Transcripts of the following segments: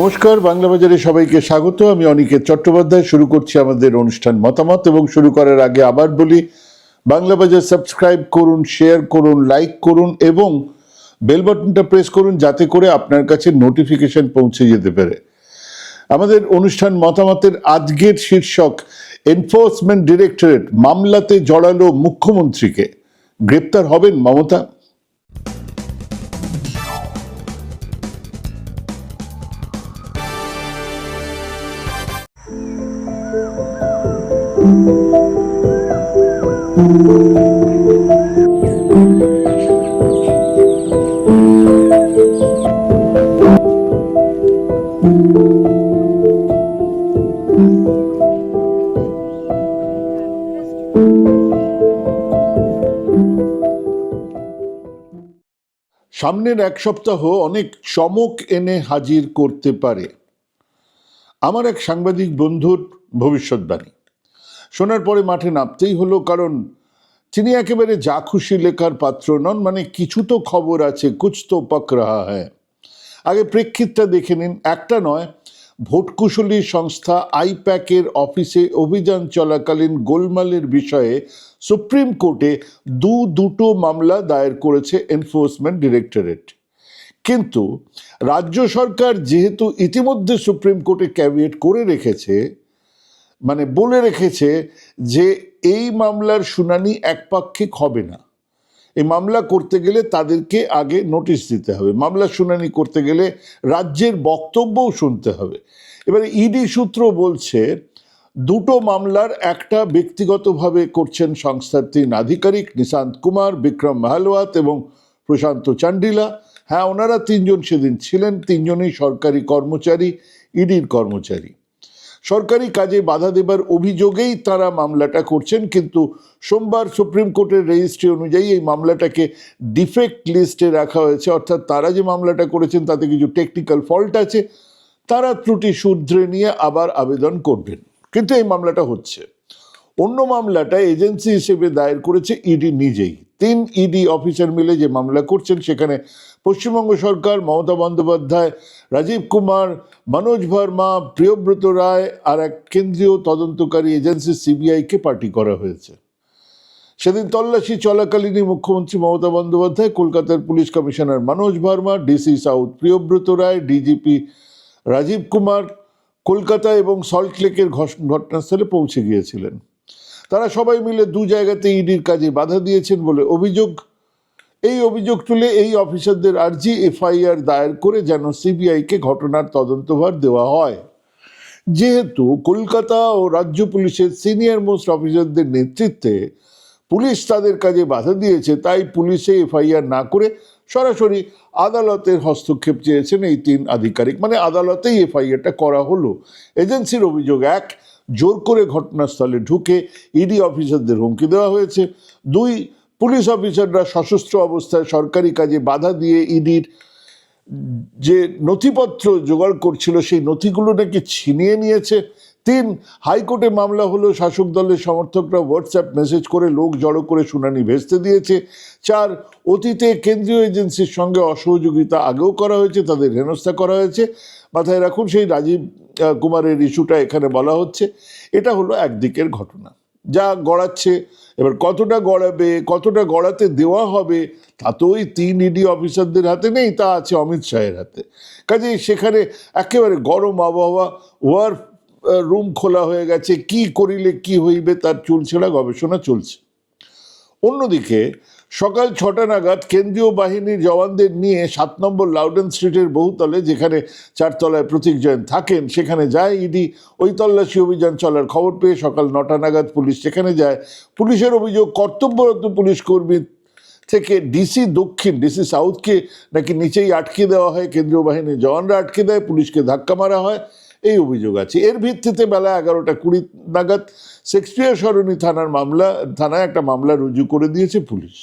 নমস্কার, বাংলা বাজারে সবাইকে স্বাগত। আমি অনিকেত চট্টোপাধ্যায়। শুরু করছি আমাদের অনুষ্ঠান মতামত এবং শুরু করার আগে আবার বলি, বাংলা বাজার সাবস্ক্রাইব করুন, শেয়ার করুন, লাইক করুন এবং বেল বাটনটা প্রেস করুন যাতে করে আপনার কাছে নোটিফিকেশন পৌঁছে যেতে পারে। আমাদের অনুষ্ঠান মতামতের আজকের শীর্ষক, এনফোর্সমেন্ট ডিরেক্টরেট মামলাতে জড়ালো মুখ্যমন্ত্রীকে। গ্রেপ্তার হবেন মমতা? সামনের এক সপ্তাহ অনেক চমক এনে হাজির করতে পারে। আমার এক সাংবাদিক বন্ধুর ভবিষ্যৎবাণী। শোনার পরে মাঠে নামতেই হলো, কারণ তিনি একেবারে যা খুশি লেখার পাত্র নন মানে কিছু তো খবর আছে, কুছ তো পক রাহা হ্যায়। আগে প্রেক্ষিতটা দেখে নিন, একটা নয়, ভোটকুশলী সংস্থা আইপ্যাকের অফিসে অভিযান চলাকালীন গোলমালের বিষয়ে সুপ্রিম কোর্টে দু দুটো মামলা দায়ের করেছে এনফোর্সমেন্ট ডিরেক্টরেট। কিন্তু রাজ্য সরকার যেহেতু ইতিমধ্যে সুপ্রিম কোর্টে ক্যাবিয়েট করে রেখেছে মানে বলে রেখেছে যে এই মামলার শুনানি একপাক্ষিক হবে না। এই মামলা করতে গেলে তাদেরকে আগে নোটিশ দিতে হবে। মামলা শুনানি করতে গেলে রাজ্যের বক্তব্যও শুনতে হবে। এবারে ইডি সূত্র বলছে, দুটো মামলার একটা ব্যক্তিগতভাবে করছেন সংস্থার তিন আধিকারিক নিশান্ত কুমার, বিক্রম মাহালওয়াত এবং প্রশান্ত চান্ডিলা। হ্যাঁ ওনারা তিনজন সেদিন ছিলেন, তিনজনই সরকারি কর্মচারী, ইডির কর্মচারী। সরকারি কাজে বাধা দেবার অভিযোগেই তারা মামলাটা করছেন, কিন্তু সোমবার সুপ্রিম কোর্টের রেজিস্ট্রি অনুযায়ী এই মামলাটাকে ডিফেক্ট লিস্টে রাখা হয়েছে। অর্থাৎ তারা যে মামলাটা করেছেন, তাতে কিছু টেকনিক্যাল ফল্ট আছে। তারা ত্রুটি শুধরে নিয়ে আবার আবেদন করবেন। কিন্তু এই মামলাটা হচ্ছে। অন্য মামলাটা এজেন্সি হিসেবে দায়ের করেছে ইডি নিজেই। তিন ইডি অফিসার মিলে যে মামলা করছেন, সেখানে পশ্চিমবঙ্গ সরকার, মমতা বন্দ্যোপাধ্যায়, রাজীব কুমার, মনোজ ভার্মা, প্রিয়ব্রত রায় আর এক কেন্দ্রীয় তদন্তকারী এজেন্সি সিবিআইকে পার্টি করা হয়েছে। সেদিন তল্লাশি চলাকালীনই মুখ্যমন্ত্রী মমতা বন্দ্যোপাধ্যায়, কলকাতার police commissioner Manoj Verma, DC south Priyabrata Roy, DGP Rajeev Kumar, Kolkata এবং সল্টলেকের ঘটনাস্থলে পৌঁছে গিয়েছিলেন। তারা সবাই মিলে দু জায়গাতে ইডির কাজে বাধা দিয়েছেন বলে অভিযোগ। এই অভিযোগ তুলে এই অফিসারদের আর্জি এফআইআর দায়ের করে যেন সিবিআইকে ঘটনার তদন্তভার দেওয়া হয়। যেহেতু কলকাতা ও রাজ্য পুলিশের সিনিয়র মোস্ট অফিসারদের নেতৃত্বে পুলিশ তাদের কাজে বাধা দিয়েছে, তাই পুলিশে এফআইআর না করে সরাসরি আদালতের হস্তক্ষেপ চেয়েছেন এই তিন আধিকারিক। মানে আদালতেই এফআইআরটা করা হলো। এজেন্সির অভিযোগ এক জোর করে ঘটনাস্থলে ঢুকে ইডি অফিসারদের হুমকি দেওয়া হয়েছে। দুই পুলিশ অফিসাররা সশস্ত্র অবস্থায় সরকারি কাজে বাধা দিয়ে ইডির যে নথিপত্র জোগাড় করছিল, সেই নথিগুলো নাকি ছিনিয়ে নিয়েছে। তিন, হাইকোর্টে মামলা হলো, শাসক দলের সমর্থকরা হোয়াটসঅ্যাপ মেসেজ করে লোক জড়ো করে শুনানি ভেস্তে দিয়েছে। চার, অতীতে কেন্দ্রীয় এজেন্সির সঙ্গে অসহযোগিতা আগেও করা হয়েছে, তাদের হেনস্থা করা হয়েছে। মাথায় রাখুন, সেই রাজীব কুমারের ইস্যুটা এখানে বলা হচ্ছে, এটা হলো একদিকের ঘটনা। যা গড়াচ্ছে, এবার কতটা গড়াবে, কতটা গড়াতে দেওয়া হবে, তা তো ওই তিন ইডি অফিসারদের হাতে নেই, তা আছে অমিত শাহের হাতে। কাজেই সেখানে একেবারে গরম আবহাওয়া, ওয়ার রুম খোলা হয়ে গেছে, কি করিলে কি হইবে, তার চুলছেড়া গবেষণা চলছে। অন্যদিকে সকাল ছটা নাগাদ কেন্দ্রীয় বাহিনীর জওয়ানদের নিয়ে সাত নম্বর লাউডেন স্ট্রিটের বহুতলে, যেখানে চারতলায় প্রতীক জৈন থাকেন, সেখানে যায় ইডি। ওই তল্লাশি অভিযান চলার খবর পেয়ে সকাল নটা নাগাদ পুলিশ সেখানে যায়। পুলিশের অভিযোগ, কর্তব্যরত পুলিশ কর্মী থেকে ডিসি দক্ষিণ ডিসি সাউথকে নাকি নিচেই আটকে দেওয়া হয়। কেন্দ্রীয় বাহিনীর জওয়ানরা আটকে দেয়, পুলিশকে ধাক্কা মারা হয়। এই অভিযোগ আছে। এর ভিত্তিতে বেলা এগারোটা কুড়ি নাগাদ শেক্সপিয়ার সরণি থানার মামলা, থানায় একটা মামলা রুজু করে দিয়েছে পুলিশ।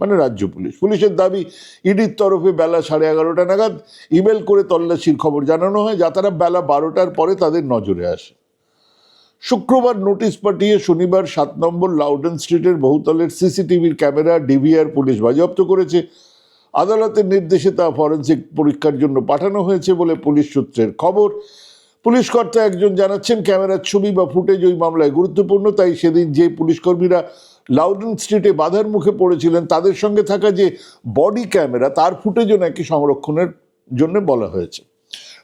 মানে রাজ্য পুলিশ। পুলিশের দাবি, ইডির তরফে বেলা সাড়ে এগারোটা নাগাদ ইমেল করে তল্লাশির খবর জানানো হয়, যা তারা বেলা বারোটার পরে তাদের নজরে আসে। শুক্রবার নোটিশ পাঠিয়ে শনিবার সাত নম্বর লাউডেন স্ট্রিটের বহুতলের সিসিটিভির ক্যামেরা ডিভিআর পুলিশ বাজেয়াপ্ত করেছে। আদালতের নির্দেশে তা ফরেন্সিক পরীক্ষার জন্য পাঠানো হয়েছে বলে পুলিশ সূত্রের খবর। পুলিশ কর্তা একজন জানাচ্ছেন, ক্যামেরার ছবি বা ফুটেজ ওই মামলায় গুরুত্বপূর্ণ, তাই সেদিন যে পুলিশ কর্মীরা লাউডন স্ট্রিটে বাধার মুখে পড়েছিলেন, তাদের সঙ্গে থাকা যে বডি ক্যামেরা, তার ফুটেজও নাকি সংরক্ষণের জন্য বলা হয়েছে।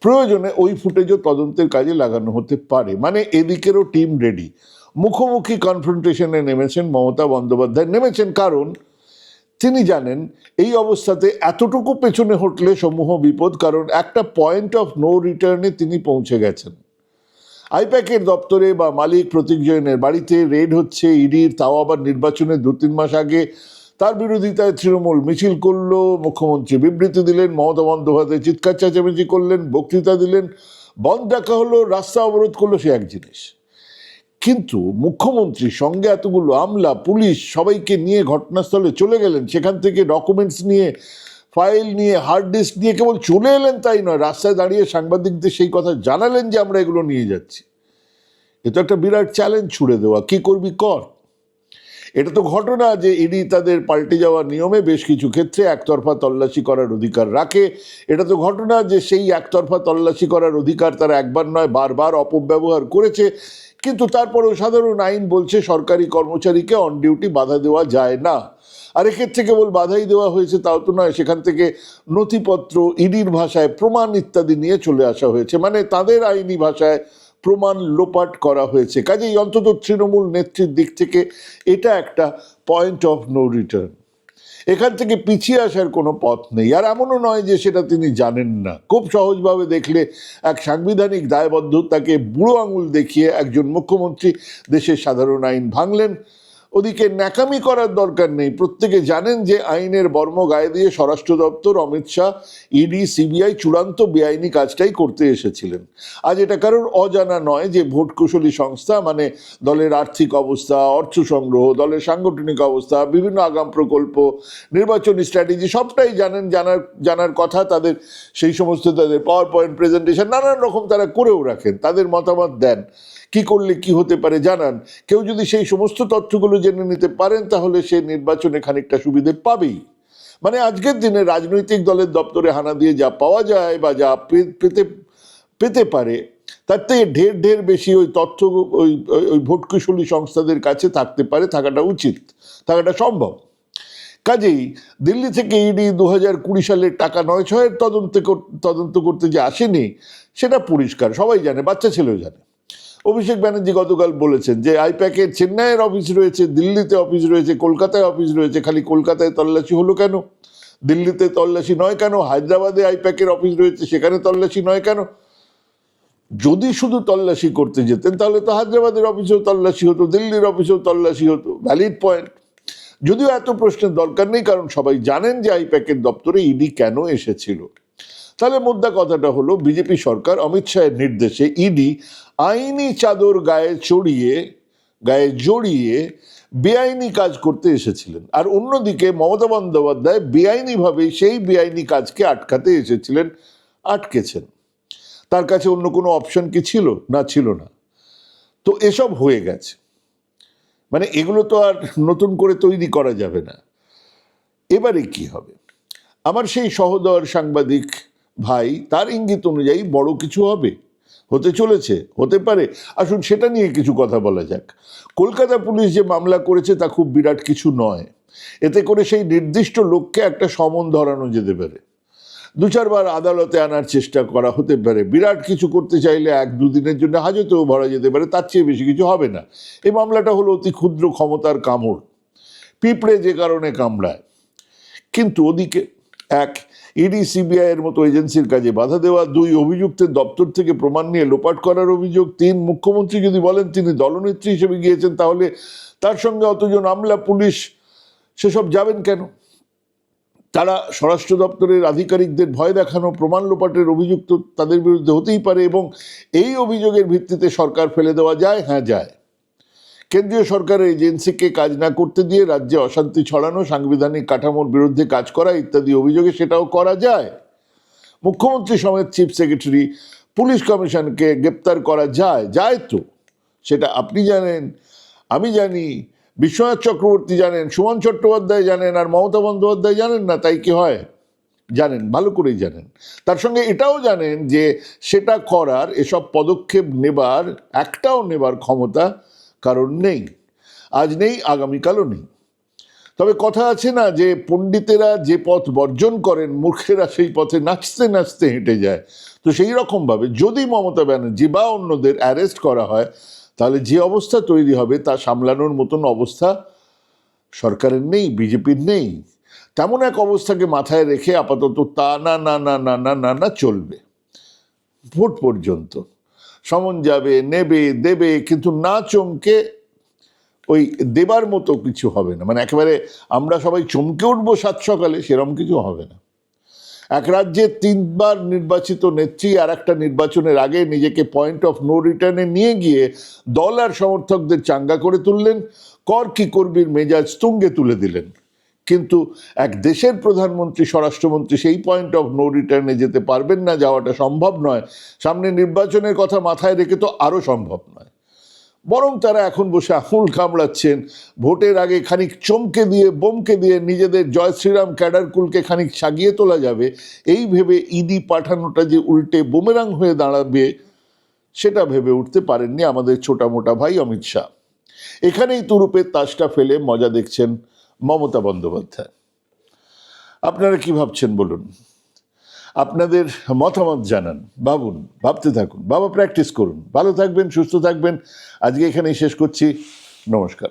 প্রয়োজনে ওই ফুটেজও তদন্তের কাজে লাগানো হতে পারে। মানে এদিকেরও টিম রেডি। মুখোমুখি কনফ্রন্টেশনে নেমেছেন মমতা বন্দ্যোপাধ্যায়। নেমেছেন কারণ, তিনি জানেন, এই অবস্থাতে এতটুকু পেছনে হটলে সমূহ বিপদ, কারণ একটা পয়েন্ট অফ নো রিটার্নে তিনি পৌঁছে গেছেন। আইপ্যাকের দপ্তরে বা মালিক প্রতীক জৈনের বাড়িতে রেড হচ্ছে ইডির তাও আবার নির্বাচনের দু তিন মাস আগে। তার বিরোধিতায় তৃণমূল মিছিল করল, মুখ্যমন্ত্রী বিবৃতি দিলেন, মমতা বন্দ্যোপাধ্যায় চিৎকার চেঁচামেচি করলেন, বক্তৃতা দিলেন, বন্ধ ডাকা হলো, রাস্তা অবরোধ করল সে এক জিনিস। কিন্তু মুখ্যমন্ত্রী সঙ্গে এতগুলো আমলা, পুলিশ সবাইকে নিয়ে ঘটনাস্থলে চলে গেলেন, সেখান থেকে ডকুমেন্টস নিয়ে ফাইল নিয়ে হার্ড ডিস্ক নিয়ে কেবল চলে এলেন তাই নয়, রাস্তায় দাঁড়িয়ে সাংবাদিকদের সেই কথা জানালেন যে আমরা এগুলো নিয়ে যাচ্ছি। এ তো একটা বিরাট চ্যালেঞ্জ ছুড়ে দেওয়া, কি করবি কর। এটা তো ঘটনা যে ইডি তাদের পাল্টে যাওয়া নিয়মে বেশ কিছু ক্ষেত্রে একতরফা তল্লাশি করার অধিকার রাখে। এটা তো ঘটনা যে সেই একতরফা তল্লাশি করার অধিকার তারা একবার নয়, বারবার অপব্যবহার করেছে। কিন্তু তারপরেও সাধারণ আইন বলছে, সরকারি কর্মচারীকে অন ডিউটি বাধা দেওয়া যায় না। আর এক্ষেত্রে কেবল বাধাই দেওয়া হয়েছে, তাও তো নয়। সেখান থেকে নথিপত্র, ইডির ভাষায় প্রমাণ ইত্যাদি নিয়ে চলে আসা হয়েছে। মানে তাদের আইনি ভাষায় প্রমাণ লোপাট করা হয়েছে। কাজেই অন্তত তৃণমূল নেত্রীর দিক থেকে এটা একটা পয়েন্ট অফ নো রিটার্ন এখান থেকে পিছিয়ে আসার কোনো পথ নেই। আর এমনও নয় যে সেটা তিনি জানেন না। খুব সহজভাবে দেখলে এক সাংবিধানিক দায়বদ্ধতাকে বুড়ো আঙুল দেখিয়ে একজন মুখ্যমন্ত্রী দেশের সাধারণ আইন ভাঙলেন। ওদিকে ন্যাকামি করার দরকার নেই। প্রত্যেকে জানেন যে আইনের বর্ম গায়ে দিয়ে স্বরাষ্ট্র দপ্তর, অমিত শাহ, ইডি, সিবিআই চূড়ান্ত বেআইনি কাজটাই করতে এসেছিলেন। আজ এটা কারোর অজানা নয় যে ভোট কুশলী সংস্থা মানে দলের আর্থিক অবস্থা, অর্থ সংগ্রহ, দলের সাংগঠনিক অবস্থা, বিভিন্ন আগাম প্রকল্প, নির্বাচনী স্ট্র্যাটেজি, সবটাই জানেন, জানার জানার কথা তাদের, সেই সমস্ত তাদের পাওয়ার পয়েন্ট প্রেজেন্টেশন নানান রকম তারা করেও রাখেন, তাদের মতামত দেন। কি করলে কি হতে পারে জানান। কেউ যদি সেই সমস্ত তথ্যগুলো জেনে নিতে পারেন, তাহলে সে নির্বাচনে খানিকটা সুবিধে পাবেই। মানে আজকের দিনে রাজনৈতিক দলের দপ্তরে হানা দিয়ে যা পাওয়া যায় বা যা পেতে পেতে পারে, তার থেকে ঢের ঢের বেশি ওই তথ্য, ওই, ওই- ওই ভোটকুশলী সংস্থাদের কাছে থাকতে পারে, থাকাটা উচিত, থাকাটা সম্ভব। কাজেই দিল্লি থেকে ইডি দু হাজার কুড়ি সালের টাকা নয় ছয়ের তদন্ত তদন্ত করতে যে আসেনি, সেটা পরিষ্কার, সবাই জানে, বাচ্চা ছেলেও জানে। অভিষেক ব্যানার্জি গতকাল বলেছেন যে আইপ্যাকের চেন্নাইয়ের অফিস রয়েছে, দিল্লিতে অফিস রয়েছে, কলকাতায় অফিস রয়েছে, খালি কলকাতায় তল্লাশি হলো কেন? দিল্লিতে তল্লাশি নয় কেন? হায়দ্রাবাদে আইপ্যাকের অফিস রয়েছে, সেখানে তল্লাশি নয় কেন? যদি শুধু তল্লাশি করতে যেতেন, তাহলে তো হায়দ্রাবাদের অফিসেও তল্লাশি হতো, দিল্লির অফিসেও তল্লাশি হতো। Valid point. যদিও এত প্রশ্নের দরকার নেই, কারণ সবাই জানেন যে আইপ্যাকের দপ্তরে ইডি কেন এসেছিল। তাহলে মোদ্দা কথাটা হলো, বিজেপি সরকার অমিত শাহের নির্দেশে ইডি আইনি চাদর গায়ে চড়িয়ে, গায়ে জড়িয়ে বেআইনি কাজ করতে এসেছিলেন। আর অন্যদিকে মমতা বন্দ্যোপাধ্যায় বেআইনিভাবে সেই বেআইনি কাজকে আটকাতে এসেছিলেন, আটকেছেন। তার কাছে অন্য কোনো অপশন কি ছিল? না ছিল না। তো এসব হয়ে গেছে। মানে এগুলো তো আর নতুন করে তৈরি করা যাবে না। এবারে কি হবে? আমার সেই সহদর সাংবাদিক ভাই, তার ইঙ্গিত অনুযায়ী বড় কিছু হবে। হতে চলেছে, হতে পারে। আসুন সেটা নিয়ে কিছু কথা বলা যাক। কলকাতা পুলিশ যে মামলা করেছে তা খুব বিরাট কিছু নয়। এতে করে সেই নির্দিষ্ট লোককে একটা সমন ধরানো যেতে পারে। দু চারবার আদালতে আনার চেষ্টা করা হতে পারে। বিরাট কিছু করতে চাইলে এক দুদিনের জন্য হাজতেও ভরা যেতে পারে। তার চেয়ে বেশি কিছু হবে না। এই মামলাটা হলো অতি ক্ষুদ্র ক্ষমতার কামড়। পিঁপড়ে যে কারণে কামড়ায়। কিন্তু ওদিকে এক ইডি সিবিআই এর মতো এজেন্সির কাজে বাধা দেওয়া, দুই অভিযুক্তের দপ্তর থেকে প্রমাণ নিয়ে লোপাট করার অভিযোগ, তিন মুখ্যমন্ত্রী যদি বলেন তিনি দলনেত্রী হিসেবে গিয়েছেন, তাহলে তার সঙ্গে অতজন আমলা, পুলিশ সেসব যাবেন কেন? তারা স্বরাষ্ট্র দপ্তরের আধিকারিকদের ভয় দেখানো, প্রমাণ লোপাটের অভিযুক্ত তাদের বিরুদ্ধে হতেই পারে এবং এই অভিযোগের ভিত্তিতে সরকার ফেলে দেওয়া যায়? হ্যাঁ যায়। কেন্দ্রীয় সরকারের এজেন্সিকে কাজ না করতে দিয়ে রাজ্যে অশান্তি ছড়ানো, সাংবিধানিক কাঠামোর বিরুদ্ধে কাজ করা ইত্যাদি অভিযোগে সেটাও করা যায়। মুখ্যমন্ত্রী সমেত চিফ সেক্রেটারি পুলিশ কমিশনকে গ্রেপ্তার করা যায় যায় তো? সেটা আপনি জানেন, আমি জানি, বিশ্বনাথ চক্রবর্তী জানেন, সুমন চট্টোপাধ্যায় জানেন, আর মমতা বন্দ্যোপাধ্যায় জানেন না, তাই কি হয়? জানেন, ভালো করেই জানেন। তার সঙ্গে এটাও জানেন যে সেটা করার, এসব পদক্ষেপ নেবার, একটাও নেবার ক্ষমতা কারণ নেই। আজ নেই, আগামীকালও নেই। তবে কথা আছে না যে, পণ্ডিতেরা যে পথ বর্জন করেন, মূর্খেরা সেই পথে নাচতে নাচতে হেঁটে যায়। তো সেই রকমভাবে যদি মমতা ব্যানার্জি বা অন্যদের অ্যারেস্ট করা হয়, তাহলে যে অবস্থা তৈরি হবে তা সামলানোর মতন অবস্থা সরকারের নেই, বিজেপির নেই। তেমন এক অবস্থাকে মাথায় রেখে আপাতত তা না না না না না না না চলবে। ভোট পর্যন্ত। সমন যাবে, নেবে, দেবে, কিন্তু না চমকে ওই দেবার মতো কিছু হবে না। মানে একেবারে আমরা সবাই চমকে উঠবো সাত সকালে সেরকম কিছু হবে না। এক রাজ্যে তিনবার নির্বাচিত নেত্রী আর একটা নির্বাচনের আগে নিজেকে পয়েন্ট অফ নো রিটার্নে নিয়ে গিয়ে দল আর সমর্থকদের চাঙ্গা করে তুললেন, কর কি করবির মেজাজ তুঙ্গে তুলে দিলেন। কিন্তু এক দেশের প্রধানমন্ত্রী, স্বরাষ্ট্রমন্ত্রী সেই পয়েন্ট অফ নো রিটার্নে যেতে পারবেন না, যাওয়াটা সম্ভব নয়। সামনে নির্বাচনের কথা মাথায় রেখে তো আরও সম্ভব নয়। বরং তারা এখন বসে আঙুল কামড়াচ্ছেন, ভোটের আগে খানিক চমকে দিয়ে, বোমকে দিয়ে নিজেদের জয় শ্রীরাম ক্যাডারকুলকে খানিক সাগিয়ে তোলা যাবে, এই ভেবে ইডি পাঠানোটা যে উল্টে বোমেরাং হয়ে দাঁড়াবে, সেটা ভেবে উঠতে পারেননি আমাদের ছোটা মোটা ভাই অমিত শাহ। এখানেই তুরুপের তাসটা ফেলে মজা দেখছেন মমতা বন্দ্যোপাধ্যায়। আপনারা কি ভাবছেন বলুন? আপনাদের মতামত জানান, ভাবুন, ভাবতে থাকুন। বাবা প্র্যাকটিস করুন। ভালো থাকবেন, সুস্থ থাকবেন। আজকে এখানেই শেষ করছি। নমস্কার।